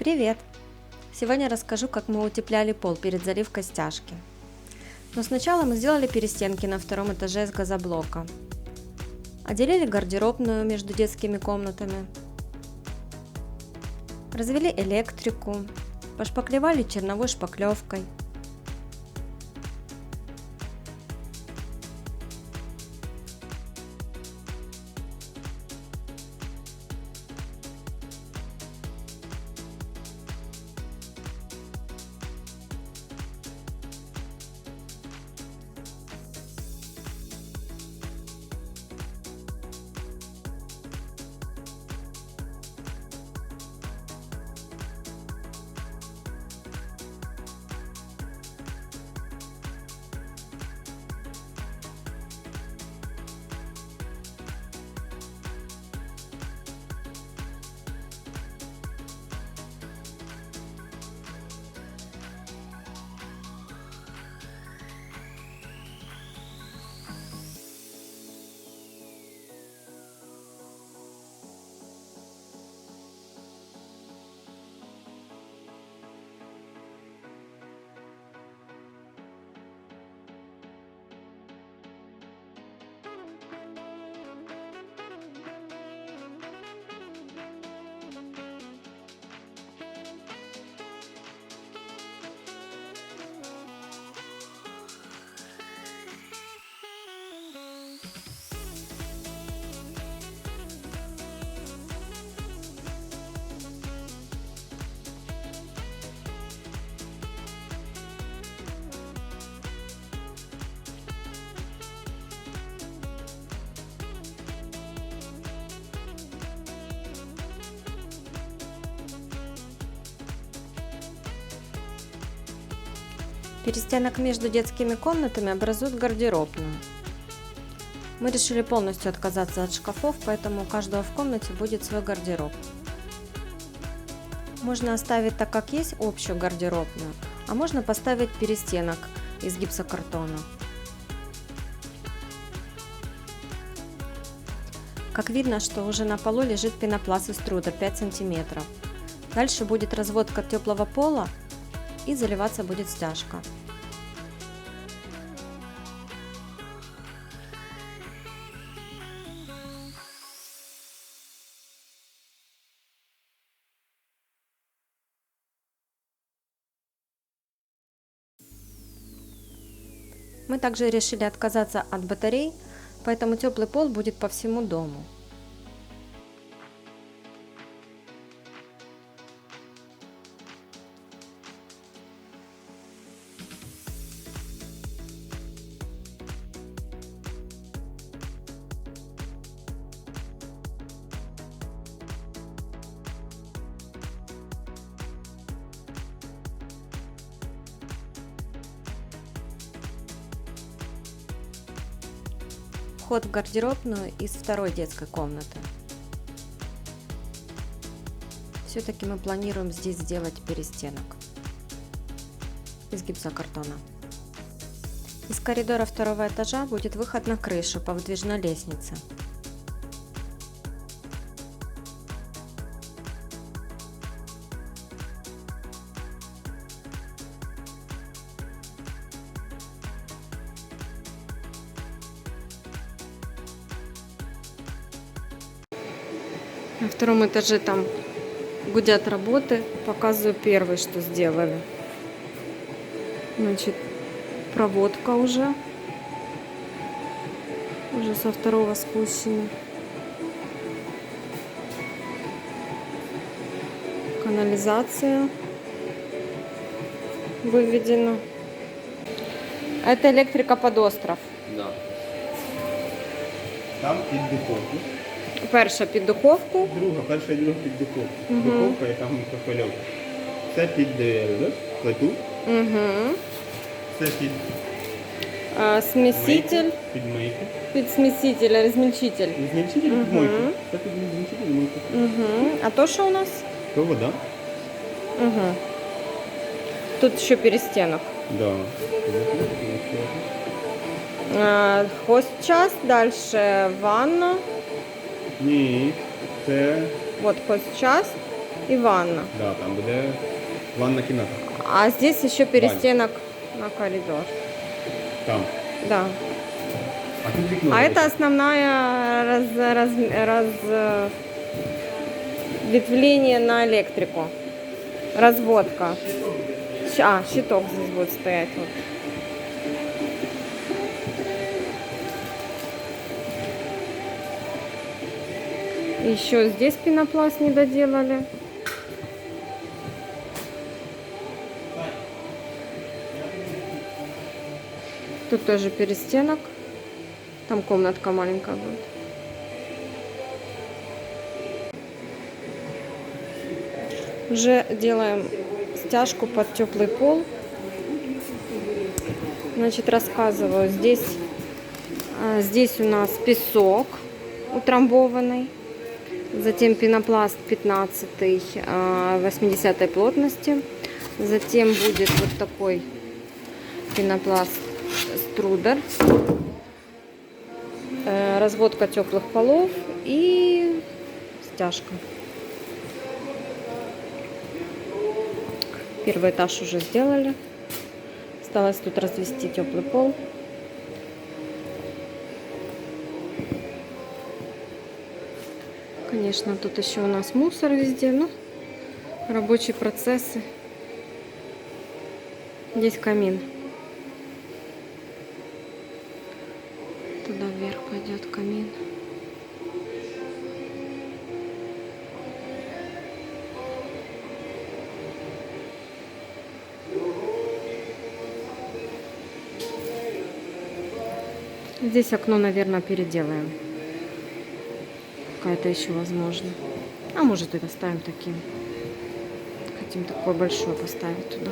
Привет! Сегодня расскажу, как мы утепляли пол перед заливкой стяжки. Но сначала мы сделали перестенки на втором этаже из газоблока. Отделили гардеробную между детскими комнатами. Развели электрику. Пошпаклевали черновой шпаклевкой. Перестенок между детскими комнатами образует гардеробную. Мы решили полностью отказаться от шкафов, поэтому у каждого в комнате будет свой гардероб. Можно оставить так как есть общую гардеробную, а можно поставить перестенок из гипсокартона. Как видно, что уже на полу лежит пенопласт из труда 5 см. Дальше будет разводка теплого пола и заливаться будет стяжка. Мы также решили отказаться от батарей, поэтому теплый пол будет по всему дому. Вход в гардеробную из второй детской комнаты. Все-таки мы планируем здесь сделать перестенок из гипсокартона. Из коридора второго этажа будет выход на крышу по выдвижной лестнице. На втором этаже там гудят работы. Показываю первый, что сделали. Значит, проводка уже. Уже со второго спущена. Канализация выведена. Это электрика под остров. Да. Там під духовку. Перша під духовку. Друга, перша і друга під духовку. Мгм. Духовка і там мікрохвильовка. Це під е, плиту, Угу. це під Смеситель. мийку, під мийку. Під смеситель, розмільчитель. Змільчитель під Мгм. мойку. Це під змільчитель і мойку. Угу. А то що у нас? То вода. Угу. Тут ще перестінок. Да. А, хозчас, дальше ванна. Ні, це Вот хозчас. и ванна. Да, там буде ванна кімната. А здесь еще перестенок на коридор. Там. Да. А тут вікно. А это основная раз, раз, раз, э, ветвление на электрику. Разводка. Щ- А, щиток здесь будет стоять. Вот. Еще здесь пенопласт не доделали. Тут тоже перестенок. Там комнатка маленькая будет. Уже делаем стяжку под теплый пол. Значит, рассказываю. Здесь, а, здесь у нас песок утрамбованный. Затем пенопласт 15 80 плотности. Затем будет вот такой пенопласт струдер. Э, разводка теплых полов и стяжка. Первый этаж уже сделали. Осталось тут развести теплый пол. Конечно, тут еще у нас мусор везде, ну, рабочие процессы. Здесь камин. Туда вверх пойдет камин. Здесь окно, наверное, переделаем. Пока это еще возможно. А может и оставим таким. Хотим такое большое поставить туда.